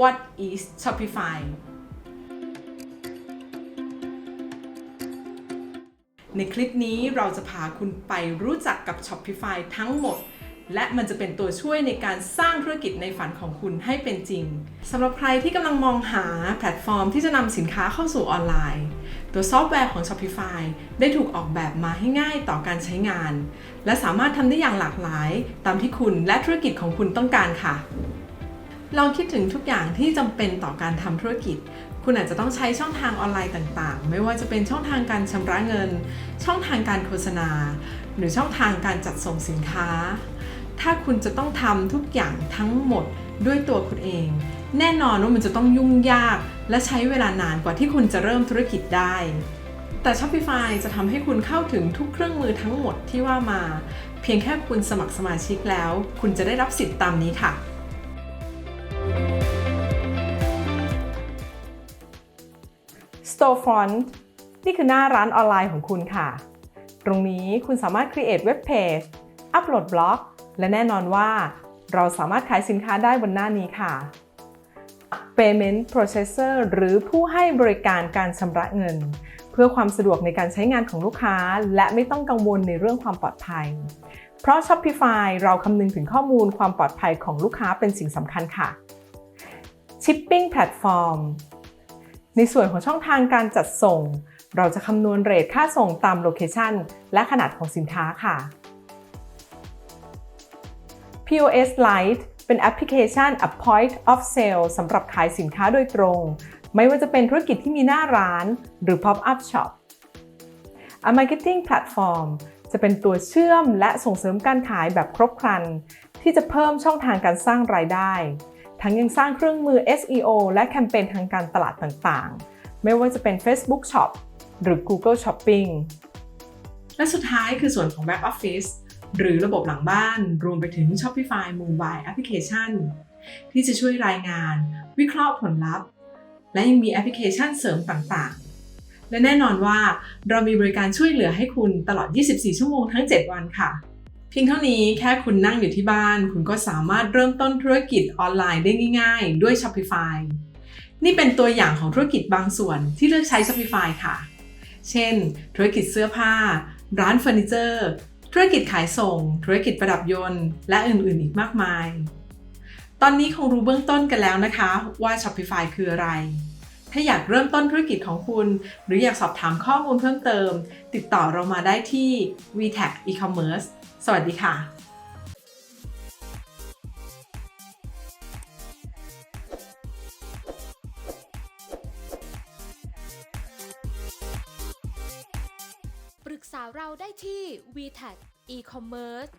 What is Shopify ในคลิปนี้เราจะพาคุณไปรู้จักกับ Shopify ทั้งหมด และมันจะเป็นตัวช่วยในการสร้างธุรกิจในฝันของคุณให้เป็นจริงสำหรับใครที่กำลังมองหาแพลตฟอร์มที่จะนำสินค้าเข้าสู่ออนไลน์ ตัวซอฟต์แวร์ของ Shopify ได้ถูกออกแบบมาให้ง่ายต่อการใช้งาน และสามารถทำได้อย่างหลากหลาย ตามที่คุณและธุรกิจของคุณต้องการค่ะ ลองคิดถึงทุกอย่างที่จำเป็นต่อการทำธุรกิจ คุณอาจจะต้องใช้ช่องทางออนไลน์ต่างๆ ไม่ว่าจะเป็นช่องทางการชำระเงิน ช่องทางการโฆษณา หรือช่องทางการจัดส่งสินค้า ถ้าคุณจะต้องทำทุกอย่างทั้งหมดด้วยตัวคุณเอง แน่นอนว่ามันจะต้องยุ่งยาก และใช้เวลานานกว่าที่คุณจะเริ่มธุรกิจได้แต่ Shopify จะทำให้คุณเข้าถึงทุกเครื่องมือทั้งหมดที่ว่ามา เพียงแค่คุณสมัครสมาชิกแล้ว คุณจะได้รับสิทธิ์ตามนี้ค่ะ Storefront นี่คือหน้าร้านออนไลน์ของคุณค่ะ ตรงนี้คุณสามารถ create web page อัปโหลดบล็อก และแน่นอนว่า เราสามารถขายสินค้าได้บนหน้านี้ค่ะ Payment Processor หรือผู้ให้บริการการชำระเงิน เพื่อความสะดวกในการใช้งานของลูกค้า และไม่ต้องกังวลในเรื่องความปลอดภัย เพราะ Shopify เราคำนึงถึงข้อมูลความปลอดภัยของลูกค้าเป็นสิ่งสำคัญค่ะ Shipping Platform ในส่วนของช่องทางการจัดส่ง เราจะคำนวณเรทค่าส่งตามโลเคชันและขนาดของสินค้าค่ะ POS Lite เป็นแอปพลิเคชัน A Point of Sale สำหรับขายสินค้าโดยตรง ไม่ว่าจะเป็นธุรกิจที่มีหน้าร้านหรือ Pop-up Shop A Marketing Platform จะเป็นตัวเชื่อมและส่งเสริมการขายแบบครบครัน ที่จะเพิ่มช่องทางการสร้างรายได้ ทั้งยังสร้างเครื่องมือ SEO และแคมเปญทางการตลาดต่างๆ ไม่ว่าจะเป็น Facebook Shop หรือ Google Shopping และสุดท้ายคือส่วนของ Back Office หรือระบบหลังบ้านรวมไปถึง Shopify Mobile Application ที่จะช่วยรายงาน วิเคราะห์ผลลัพธ์ และยังมีแอปพลิเคชันเสริมต่างๆ และแน่นอนว่าเรามีบริการช่วยเหลือให้คุณตลอด 24 ชั่วโมงทั้ง 7 วันค่ะ เพียงเท่านี้แค่คุณนั่งอยู่ที่บ้าน คุณก็สามารถเริ่มต้นธุรกิจออนไลน์ได้ง่ายๆ ด้วย Shopify นี่เป็นตัวอย่างของธุรกิจบางส่วนที่เลือกใช้ Shopify ค่ะ เช่น ธุรกิจเสื้อผ้า ร้านเฟอร์นิเจอร์ ธุรกิจขายส่ง ธุรกิจประดับยนต์ และอื่นๆ อีกมากมาย ตอนนี้คงรู้เบื้องต้นกันแล้วนะคะว่า Shopify คืออะไร ถ้าอยากเริ่มต้นธุรกิจของคุณ หรืออยากสอบถามข้อมูลเพิ่มเติม ติดต่อเรามาได้ที่ VTech E-commerce สวัสดีค่ะปรึกษาเราได้ที่ VTech e-commerce